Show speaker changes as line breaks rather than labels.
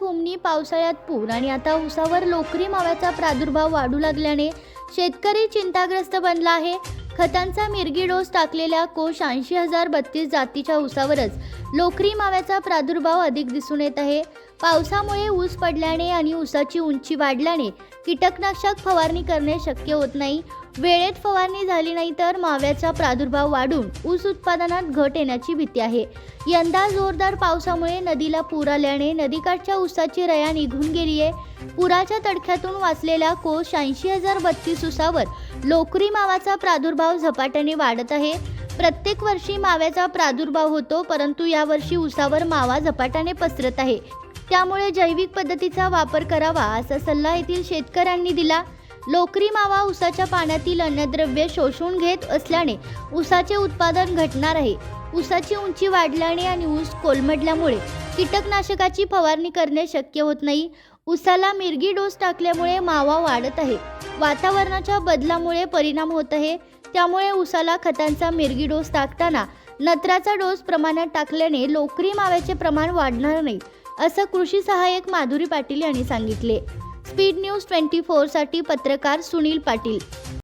फुमणी पावसाळ्यात पूर आणि आता उसावर लोकरी माव्याचा प्रादुर्भाव वाढू लागल्याने शेतकरी चिंताग्रस्त बनला आहे. खतांचा मिरगी डोस टाकलेल्या कोश ऐंशी हजार बत्तीस जातीच्या उसावरच लोकरी माव्याचा प्रादुर्भाव अधिक दिसून येत आहे. पावसामुळे ऊस पडल्याने आणि ऊसाची उंची वाढल्याने कीटकनाशक फवारणी करणे शक्य होत नाही. वेळेत फवारणी झाली नाही तर माव्याचा प्रादुर्भाव वाढून ऊस उत्पादनात घट येण्याची भीती आहे. यंदा जोरदार पावसामुळे नदीला पूर आल्याने नदीकाठच्या ऊसाची रया निघून गेली आहे पुराच्या तडख्यातून वाचलेल्या कोश ऐंशी हजार बत्तीस ऊसावर लोकरी मावाचा प्रादुर्भाव झपाट्याने वाढत आहे. प्रत्येक वर्षी माव्याचा प्रादुर्भाव होतो परंतु यावर्षी ऊसावर मावा झपाट्याने पसरत आहे. त्यामुळे जैविक पद्धतीचा वापर करावा असा सल्ला येथील शेतकऱ्यांनी दिला. लोकरी मावा उसाच्या पाण्यातील अन्नद्रव्य शोषून घेत असल्याने उसाचे उत्पादन घटणार आहे. ऊसाची उंची वाढल्याने आणि ऊस कोलमडल्यामुळे कीटकनाशकाची फवारणी करणे शक्य होत नाही. उसाला मिरगी डोस टाकल्यामुळे मावा वाढत आहे. वातावरणाच्या बदलामुळे परिणाम होत आहे. त्यामुळे उसाला खतांचा मिरगी डोस टाकताना नत्राचा डोस प्रमाणात टाकल्याने लोकरी माव्याचे प्रमाण वाढणार नाही. असं कृषी सहाय्यक माधुरी पाटील यांनी सांगितले. स्पीड न्यूज ट्वेंटी फोरसाठी पत्रकार सुनील पाटील.